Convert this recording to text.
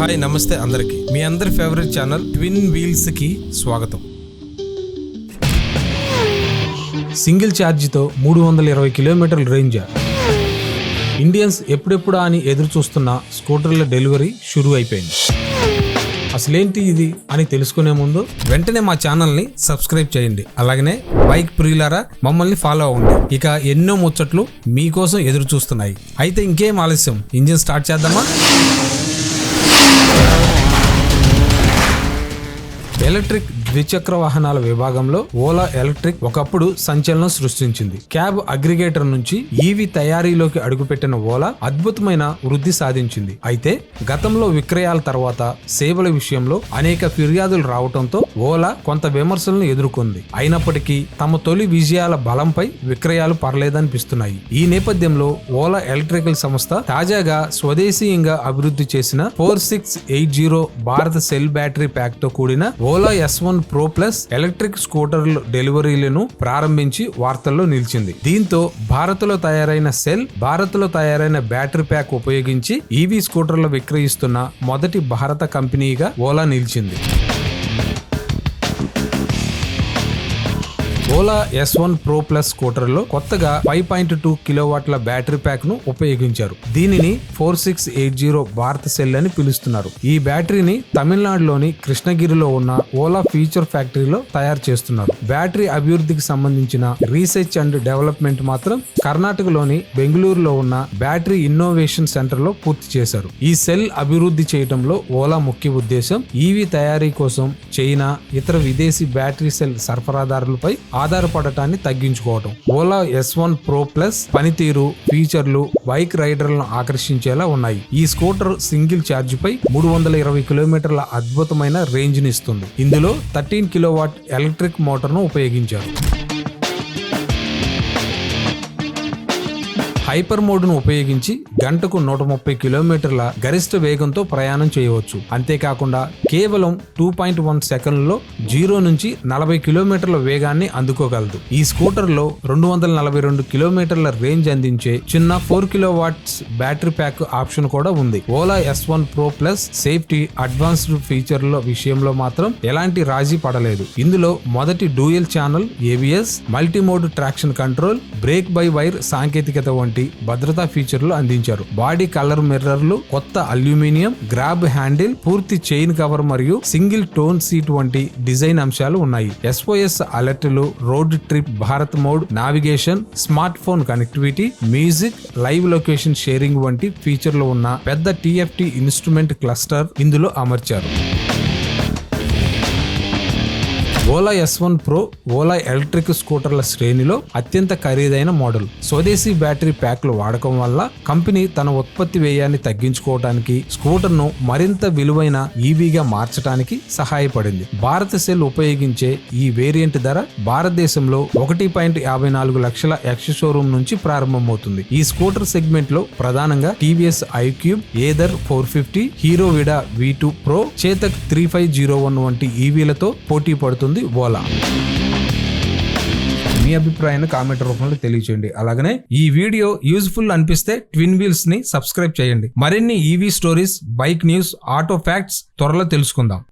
Hi నమస్తే అందరికి. మీ అందరి ఫేవరెట్ ఛానల్ ట్విన్ వీల్స్కి స్వాగతం. సింగిల్ ఛార్జ్తో మూడు వందల ఇరవై కిలోమీటర్ల రేంజ్. ఇండియన్స్ ఎప్పుడెప్పుడా అని ఎదురు చూస్తున్న స్కూటర్ల డెలివరీ షురూ అయిపోయింది. అసలేంటి ఇది అని తెలుసుకునే ముందు వెంటనే మా ఛానల్ని సబ్స్క్రైబ్ చేయండి. అలాగనే బైక్ ప్రియులారా మమ్మల్ని ఫాలో అవ్వండి. ఇక ఎన్నో ముచ్చట్లు మీకోసం ఎదురు చూస్తున్నాయి. అయితే ఇంకేం ఆలస్యం? ఇంజిన్ స్టార్ట్ చేద్దామా? ఎలక్ట్రిక్ ద్విచక్ర వాహనాల విభాగంలో ఓలా ఎలక్ట్రిక్ ఒకప్పుడు సంచలనం సృష్టించింది. క్యాబ్ అగ్రిగేటర్ నుంచి ఈవీ తయారీలోకి అడుగుపెట్టిన ఓలా అద్భుతమైన వృద్ధి సాధించింది. అయితే గతంలో విక్రయాల తర్వాత సేవల విషయంలో అనేక ఫిర్యాదులు రావడంతో ఓలా కొంత విమర్శలను ఎదుర్కొంది. అయినప్పటికీ తమ తొలి విజయాల బలంపై విక్రయాలు పర్లేదనిపిస్తున్నాయి ఈ నేపథ్యంలో ఓలా ఎలక్ట్రికల్ సంస్థ తాజాగా స్వదేశీయంగా అభివృద్ధి చేసిన four six eight zero Bharat cell battery ప్యాక్తో కూడిన Ola S one pro plus electric స్కూటర్ల డెలివరీలను ప్రారంభించి వార్తల్లో నిలిచింది. దీంతో భారత్లో తయారైన సెల్ భారత్లో తయారైన బ్యాటరీ ప్యాక్ ఉపయోగించి ఈవీ స్కూటర్లు విక్రయిస్తున్న మొదటి భారత కంపెనీగా ఓలా నిలిచింది. Ola S one pro plus స్కూటర్లో కొత్తగా ఫైవ్ పాయింట్ టూ కిలోవాట్ల బ్యాటరీ ప్యాక్ను ఉపయోగించారు. దీనిని four six eight zero Bharat cell అని పిలుస్తున్నారు. ఈ బ్యాటరీని తమిళనాడులోని కృష్ణగిరిలో ఉన్న ఓలా ఫీచర్ ఫ్యాక్టరీలో తయారు చేస్తున్నారు. బ్యాటరీ అభివృద్ధికి సంబంధించిన రీసెర్చ్ అండ్ డెవలప్మెంట్ మాత్రం కర్ణాటకలోని బెంగళూరులో ఉన్న బ్యాటరీ ఇన్నోవేషన్ సెంటర్లో పూర్తి చేశారు. ఈ సెల్ అభివృద్ధి చేయడంలో ఓలా ముఖ్య ఉద్దేశం ఈవీ తయారీ కోసం చైనా ఇతర విదేశీ బ్యాటరీ సెల్ సరఫరాదారులపై ఆధారపడటాన్ని తగ్గించుకోవటం. Ola S one pro plus పనితీరు ఫీచర్లు బైక్ రైడర్లను ఆకర్షించేలా ఉన్నాయి. ఈ స్కూటర్ సింగిల్ ఛార్జ్ పై మూడు వందల ఇరవై కిలోమీటర్ల అద్భుతమైన రేంజ్ని ఇస్తుంది. ఇందులో థర్టీన్ కిలోవాట్ ఎలక్ట్రిక్ మోటార్ను ఉపయోగించారు. హైపర్ మోడ్ను ఉపయోగించి గంటకు నూట ముప్పై కిలోమీటర్ల గరిష్ట వేగంతో ప్రయాణం చేయవచ్చు. అంతేకాకుండా కేవలం టూ పాయింట్ వన్ సెకండ్లో జీరో నుంచి నలభై కిలోమీటర్ల వేగాన్ని అందుకోగలదు. ఈ స్కూటర్లో రెండు వందల నలభై రెండు కిలోమీటర్ల రేంజ్ అందించే చిన్న four kilo watts battery pack option కూడా ఉంది. Ola S one pro plus safety advanced ఫీచర్ల విషయంలో మాత్రం ఎలాంటి రాజీ పడలేదు. ఇందులో మొదటి dual channel ABS multimode traction control brake by wire సాంకేతికత వంటి భద్రతా ఫీచర్లు అందించారు. బాడీ కలర్ మిర్రర్లు కొత్త అల్యూమినియం గ్రాబ్ హ్యాండిల్ పూర్తి చైన్ కవర్ మరియు సింగిల్ టోన్ సీట్ వంటి డిజైన్ అంశాలు ఉన్నాయి. SOS అలర్ట్లు road trip Bharat mode navigation smart phone connectivity music live location sharing వంటి ఫీచర్లు ఉన్న పెద్ద టిఎఫ్టి ఇన్స్ట్రుమెంట్ క్లస్టర్ ఇందులో అమర్చారు. Ola S one pro Ola electric స్కూటర్ల శ్రేణిలో అత్యంత ఖరీదైన మోడల్. స్వదేశీ బ్యాటరీ ప్యాక్లు వాడకం వల్ల కంపెనీ తన ఉత్పత్తి వ్యయాన్ని తగ్గించుకోవడానికి స్కూటర్ను మరింత విలువైన ఈవీగా మార్చడానికి సహాయపడింది. భారత సెల్ ఉపయోగించే ఈ వేరియంట్ ధర భారతదేశంలో ఒకటి పాయింట్ యాభై నాలుగు లక్షల ఎక్స్ షోరూమ్ నుంచి ప్రారంభమవుతుంది. ఈ స్కూటర్ సెగ్మెంట్లో ప్రధానంగా TVS iQube Ather four fifty Hero Vida V two pro Chetak three five zero one వంటి ఈవీలతో పోటీ పడుతుంది. ఓలా మీ అభిప్రాయాన్ని కామెంట్ రూపంలో తెలియచేయండి. అలాగనే ఈ వీడియో యూజ్ఫుల్ అనిపిస్తే ట్విన్ వీల్స్ని సబ్స్క్రైబ్ చేయండి. మరిన్ని EV stories bike news auto facts త్వరలో తెలుసుకుందాం.